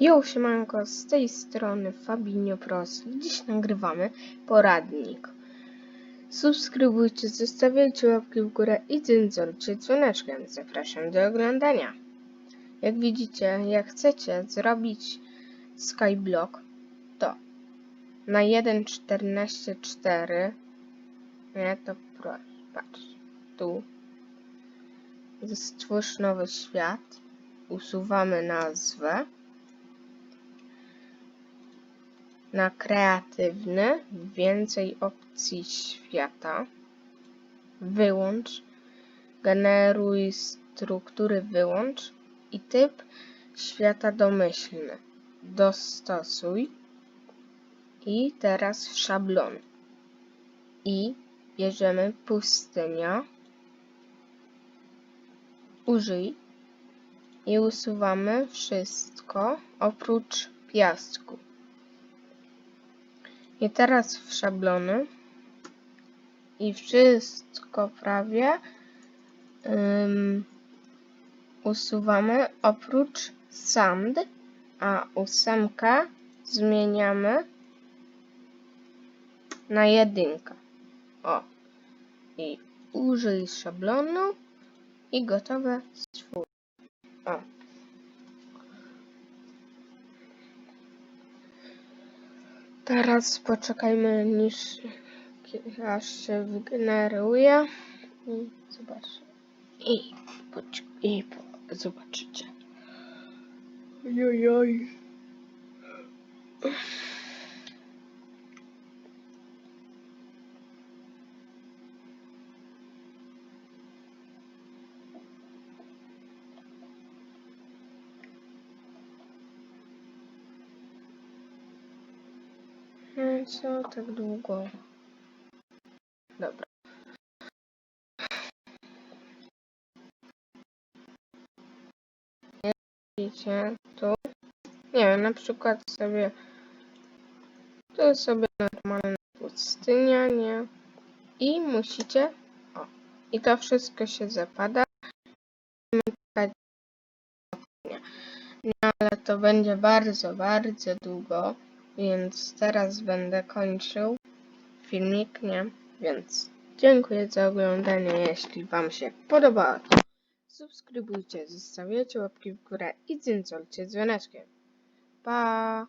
Jo, siemanko, z tej strony Fabinho Pros. Dziś nagrywamy poradnik. Subskrybujcie, zostawiajcie łapki w górę i dzwoncie dzwoneczkiem. Zapraszam do oglądania. Jak widzicie, jak chcecie zrobić skyblock, to na 1.14.4 nie, to proszę, patrz, tu stwórz nowy świat, usuwamy nazwę na kreatywny, więcej opcji świata, wyłącz, generuj struktury wyłącz. I typ świata domyślny, dostosuj. I teraz szablon i bierzemy pustynia, użyj. I usuwamy wszystko oprócz piasku. I teraz w szablony i wszystko prawie ym, usuwamy oprócz sand, a ósemkę zmieniamy na jedynkę. O. I użyj szablonu i gotowe stwórz. O. Teraz poczekajmy, niż aż się wygeneruje. I zobacz. I, i po, zobaczycie. Ojoj. No co tak długo? Dobra. Widzicie, tu. Nie wiem, na przykład sobie. Jest sobie normalna pustynia, nie? I musicie. O. I to wszystko się zapada. No ale to będzie bardzo, bardzo długo, więc teraz będę kończył filmik, nie? Więc dziękuję za oglądanie, jeśli Wam się podobało, to subskrybujcie, zostawiajcie łapki w górę i dzwoncie dzwoneczkiem. Pa!